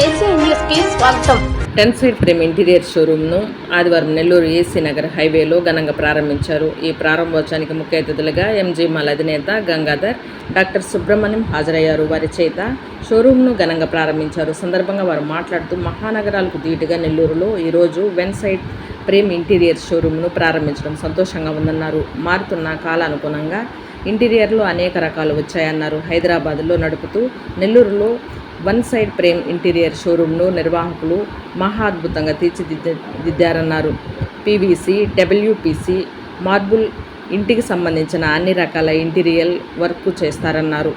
AC స్వాగతం. Ten side frame interior షోరూమ్ను ఆదివారం నెల్లూరు ఏసీ నగర్ హైవేలో ఘనంగా ప్రారంభించారు. ఈ ప్రారంభోత్సవానికి ముఖ్య అతిథులుగా ఎంజీ మాల్ అధినేత గంగాధర్ డాక్టర్ సుబ్రహ్మణ్యం హాజరయ్యారు. వారి చేత షోరూమ్ను ఘనంగా ప్రారంభించారు. సందర్భంగా వారు మాట్లాడుతూ మహానగరాలకు ధీటుగా నెల్లూరులో ఈరోజు వెన్ సైడ్ ప్రేమ్ ఇంటీరియర్ షోరూమ్ను ప్రారంభించడం సంతోషంగా ఉందన్నారు. మారుతున్న కాలానుగుణంగా ఇంటీరియర్లో అనేక రకాలు వచ్చాయన్నారు. హైదరాబాద్లో నడుపుతూ నెల్లూరులో వన్ సైడ్ ప్రేమ్ ఇంటీరియర్ షోరూమ్ను నిర్వాహకులు మహా అద్భుతంగా తీర్చిదిద్దారన్నారు. పీవీసీ డబ్ల్యూపీసీ మార్బుల్ ఇంటికి సంబంధించిన అన్ని రకాల ఇంటీరియర్ వర్క్ చేస్తారన్నారు.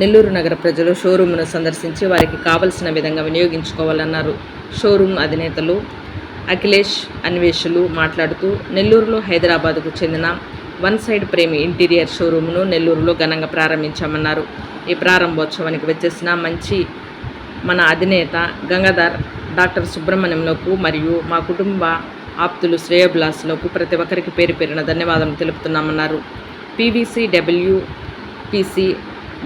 నెల్లూరు నగర ప్రజలు షోరూమ్ను సందర్శించి వారికి కావలసిన విధంగా వినియోగించుకోవాలన్నారు. షోరూమ్ అధినేతలు అఖిలేష్ అన్వేషులు మాట్లాడుతూ నెల్లూరులో హైదరాబాద్కు చెందిన వన్ సైడ్ ప్రేమి ఇంటీరియర్ షోరూమ్ను నెల్లూరులో ఘనంగా ప్రారంభించామన్నారు. ఈ ప్రారంభోత్సవానికి వచ్చేసిన మంచి మన అధినేత గంగాధర్ డాక్టర్ సుబ్రహ్మణ్యంలోకు మరియు మా కుటుంబ ఆప్తులు శ్రేయోభిలాసులకు ప్రతి ఒక్కరికి పేరు పేరిన ధన్యవాదాలు తెలుపుతున్నామన్నారు. పీవీసీ డబ్ల్యూ పీసీ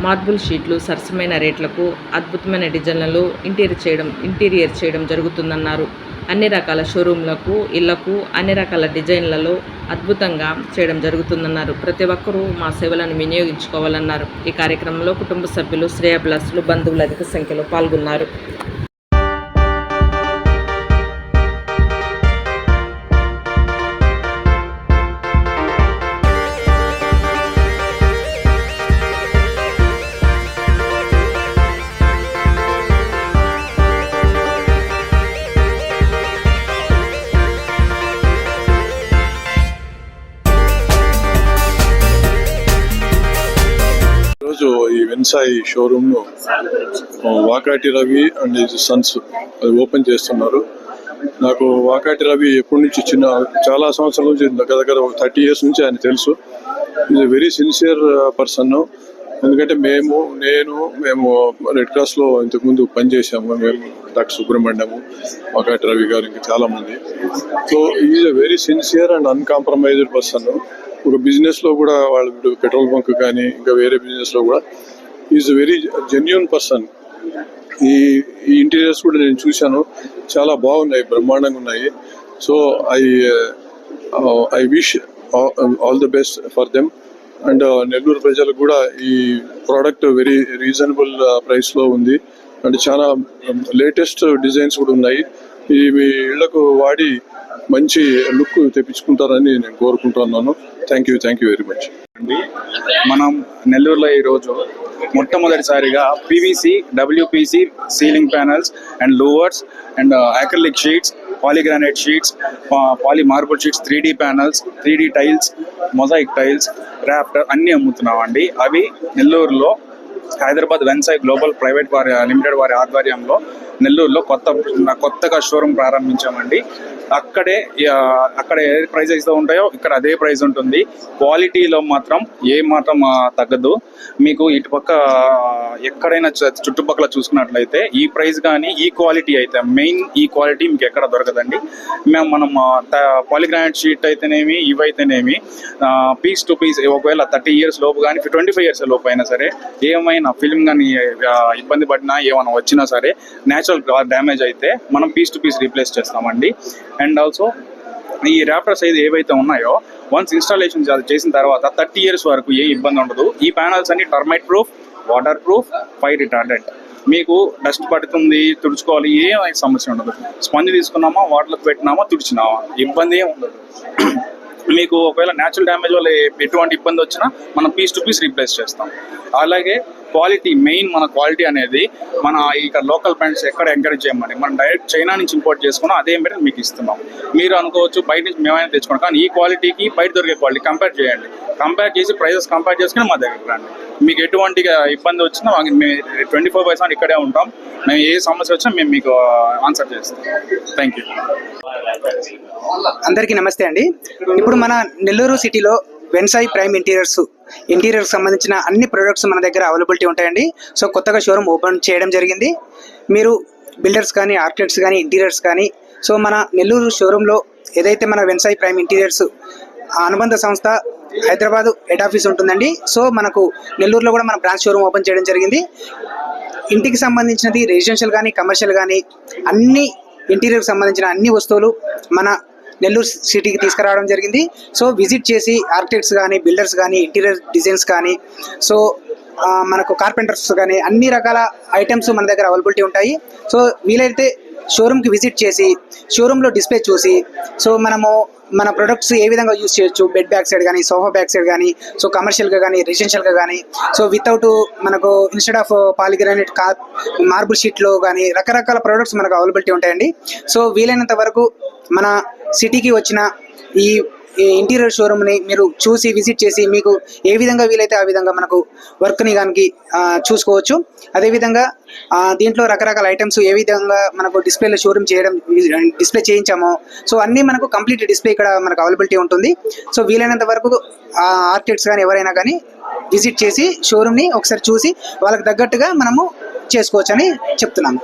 మార్బుల్ షీట్లు సరసమైన రేట్లకు అద్భుతమైన డిజైన్లలో ఇంటీరియర్ చేయడం ఇంటీరియర్ చేయడం జరుగుతుందన్నారు. అన్ని రకాల షోరూంలకు ఇళ్ళకు అన్ని రకాల డిజైన్లలో అద్భుతంగా చేయడం జరుగుతుందన్నారు. ప్రతి ఒక్కరూ మా సేవలను వినియోగించుకోవాలన్నారు. ఈ కార్యక్రమంలో కుటుంబ సభ్యులు శ్రేయభిలాసులు బంధువులు అధిక సంఖ్యలో పాల్గొన్నారు. ఈరోజు ఈ వెన్సాయి షోరూమ్ను వాకాటి రవి అండ్ సన్స్ అది ఓపెన్ చేస్తున్నారు. నాకు వాకాటి రవి ఎప్పటి నుంచి చిన్న చాలా సంవత్సరాల నుంచి దగ్గర దగ్గర ఒక థర్టీ ఇయర్స్ నుంచి ఆయన తెలుసు. ఈజ్ వెరీ సిన్సియర్ పర్సన్ ఎందుకంటే మేము నేను మేము రెడ్ క్రాస్లో ఇంతకుముందు పనిచేసాము మేము డాక్టర్ సుబ్రహ్మణ్యము వాకాటి రవి గారు ఇంకా చాలా మంది. So is a very sincere and uncompromised person ఒక బిజినెస్లో కూడా వాళ్ళు పెట్రోల్ బంక్ కానీ ఇంకా వేరే బిజినెస్లో కూడా ఈజ్ వెరీ జెన్యున్ పర్సన్ ఈ ఈ ఇంటీరియర్స్ కూడా నేను చూశాను. చాలా బాగున్నాయి బ్రహ్మాండంగా ఉన్నాయి. So I I wish all the best for them and Nellore ప్రజలకు కూడా ఈ ప్రోడక్ట్ వెరీ రీజనబుల్ ప్రైస్లో ఉంది. అండ్ చాలా um, లేటెస్ట్ డిజైన్స్ కూడా ఉన్నాయి. ఇవి ఇళ్ళకు వాడి మంచి లుక్ తెప్పించుకుంటారని నేను కోరుకుంటున్నాను. Thank you thank you very much మనం నెల్లూరులో ఈరోజు మొట్టమొదటిసారిగా PVC WPC ceiling panels and louvers and acrylic sheets polygranite sheets poly marble sheets three D panels three D tiles mosaic tiles raptor అన్నీ అమ్ముతున్నామండి. అవి నెల్లూరులో హైదరాబాద్ వెన్సాయ్ గ్లోబల్ ప్రైవేట్ వారి limited వారి ఆధ్వర్యంలో నెల్లూరులో కొత్త కొత్తగా షోరూమ్ ప్రారంభించామండి. అక్కడే అక్కడ ఏ ప్రైస్ అయితే ఉంటాయో ఇక్కడ అదే ప్రైస్ ఉంటుంది. క్వాలిటీలో మాత్రం ఏ మాత్రం తగ్గదు. మీకు ఇటుపక్క ఎక్కడైనా చుట్టుపక్కల చూసుకున్నట్లయితే ఈ ప్రైస్ కానీ ఈ క్వాలిటీ అయితే మెయిన్ ఈ క్వాలిటీ మీకు ఎక్కడ దొరకదండి. మేము మనం పాలిగ్రానైట్ షీట్ అయితేనేమి ఇవైతేనేమి పీస్ టు పీస్ ఒకవేళ థర్టీ ఇయర్స్ లోపు కానీ ట్వంటీ ఫైవ్ ఇయర్స్ లోపు అయినా సరే ఏమైనా ఫిల్మ్ కానీ ఇబ్బంది పడినా ఏమైనా వచ్చినా సరే న్యాచురల్ డ్యామేజ్ అయితే మనం పీస్ టు పీస్ రీప్లేస్ చేస్తామండి. అండ్ ఆల్సో ఈ ర్యాపర్స్ అయితే ఏవైతే ఉన్నాయో వన్స్ ఇన్స్టాలేషన్ చేసిన తర్వాత థర్టీ ఇయర్స్ వరకు ఏ ఇబ్బంది ఉండదు. ఈ ప్యానల్స్ అన్ని termite proof water proof fire retardant మీకు డస్ట్ పడుతుంది తుడుచుకోవాలి ఏం సమస్య ఉండదు. స్పంజ్ తీసుకున్నామా వాటర్లో పెట్టినామా తుడిచినామా ఇబ్బంది ఏం ఉండదు. మీకు ఒకవేళ న్యాచురల్ డ్యామేజ్ వల్ల ఎటువంటి ఇబ్బంది వచ్చినా మనం పీస్ టు పీస్ రీప్లేస్ చేస్తాం. అలాగే క్వాలిటీ మెయిన్ మన క్వాలిటీ అనేది మన ఇక్కడ లోకల్ బ్రాండ్స్ ఎక్కడ ఎంకరేజ్ చేయమని మనం డైరెక్ట్ చైనా నుంచి ఇంపోర్ట్ చేసుకున్నాం అదే మెటీరియల్ మీకు ఇస్తున్నాం. మీరు అనుకోవచ్చు బయట నుంచి మేమైనా తెచ్చుకోండి కానీ ఈ క్వాలిటీకి బయట దొరికే క్వాలిటీ కంపేర్ చేయండి. కంపేర్ చేసి ప్రైజెస్ కంపేర్ చేసుకుని మా దగ్గర రండి. మీకు ఎటువంటి ఇబ్బంది వచ్చినా మేము ట్వంటీ ఫోర్ బై సెవెన్ ఇక్కడే ఉంటాం. మేము ఏ సమస్య వచ్చినా మేము మీకు ఆన్సర్ చేస్తాం. థ్యాంక్ యూ అందరికీ నమస్తే అండి. ఇప్పుడు మన నెల్లూరు సిటీలో వెన్సాయి ప్రైమ్ ఇంటీరియర్స్ ఇంటీరియర్కి సంబంధించిన అన్ని ప్రొడక్ట్స్ మన దగ్గర అవైలబిలిటీ ఉంటాయండి. సో కొత్తగా షోరూమ్ ఓపెన్ చేయడం జరిగింది. మీరు బిల్డర్స్ కానీ ఆర్కిటెక్ట్స్ కానీ ఇంటీరియర్స్ కానీ సో మన నెల్లూరు షోరూంలో ఏదైతే మన వెన్సాయి ప్రైమ్ ఇంటీరియర్స్ ఆ అనుబంధ సంస్థ హైదరాబాద్ హెడ్ ఆఫీస్ ఉంటుందండి. సో మనకు నెల్లూరులో కూడా మన బ్రాంచ్ షోరూమ్ ఓపెన్ చేయడం జరిగింది. ఇంటికి సంబంధించినది రెసిడెన్షియల్ కానీ కమర్షియల్ కానీ అన్ని ఇంటీరియర్కి సంబంధించిన అన్ని వస్తువులు మన నెల్లూరు సిటీకి తీసుకురావడం జరిగింది. సో విజిట్ చేసి ఆర్కిటెక్ట్స్ కానీ బిల్డర్స్ కానీ ఇంటీరియర్ డిజైన్స్ కానీ సో మనకు కార్పెంటర్స్ కానీ అన్ని రకాల ఐటమ్స్ మన దగ్గర అవైలబిలిటీ ఉంటాయి. సో వీలైతే షోరూమ్కి విజిట్ చేసి షోరూంలో డిస్ప్లే చూసి సో మనము మన ప్రొడక్ట్స్ ఏ విధంగా యూస్ చేయొచ్చు? బెడ్ బ్యాక్ సైడ్ కానీ సోఫా బ్యాక్ సైడ్ కానీ సో కమర్షియల్గా కానీ రెసిడెన్షియల్గా కానీ సో వితౌట్ మనకు ఇన్స్టెడ్ ఆఫ్ పాలిగ్రానైట్ కా మార్బుల్ షీట్లో కానీ రకరకాల ప్రొడక్ట్స్ మనకు అవైలబిలిటీ ఉంటాయండి. సో వీలైనంత వరకు మన సిటీకి వచ్చిన ఈ ఇంటీరియర్ షోరూమ్ని మీరు చూసి విజిట్ చేసి మీకు ఏ విధంగా వీలైతే ఆ విధంగా మనకు వర్క్ని కానీ చూసుకోవచ్చు. అదేవిధంగా దీంట్లో రకరకాల ఐటమ్స్ ఏ విధంగా మనకు డిస్ప్లేలో షోరూమ్ చేయడం డిస్ప్లే చేయించామో సో అన్నీ మనకు కంప్లీట్ డిస్ప్లే ఇక్కడ మనకు అవైలబిలిటీ ఉంటుంది. సో వీలైనంత వరకు ఆర్కిటెక్ట్స్ కానీ ఎవరైనా కానీ విజిట్ చేసి షోరూమ్ని ఒకసారి చూసి వాళ్ళకి తగ్గట్టుగా మనము చేసుకోవచ్చు అని చెప్తున్నాము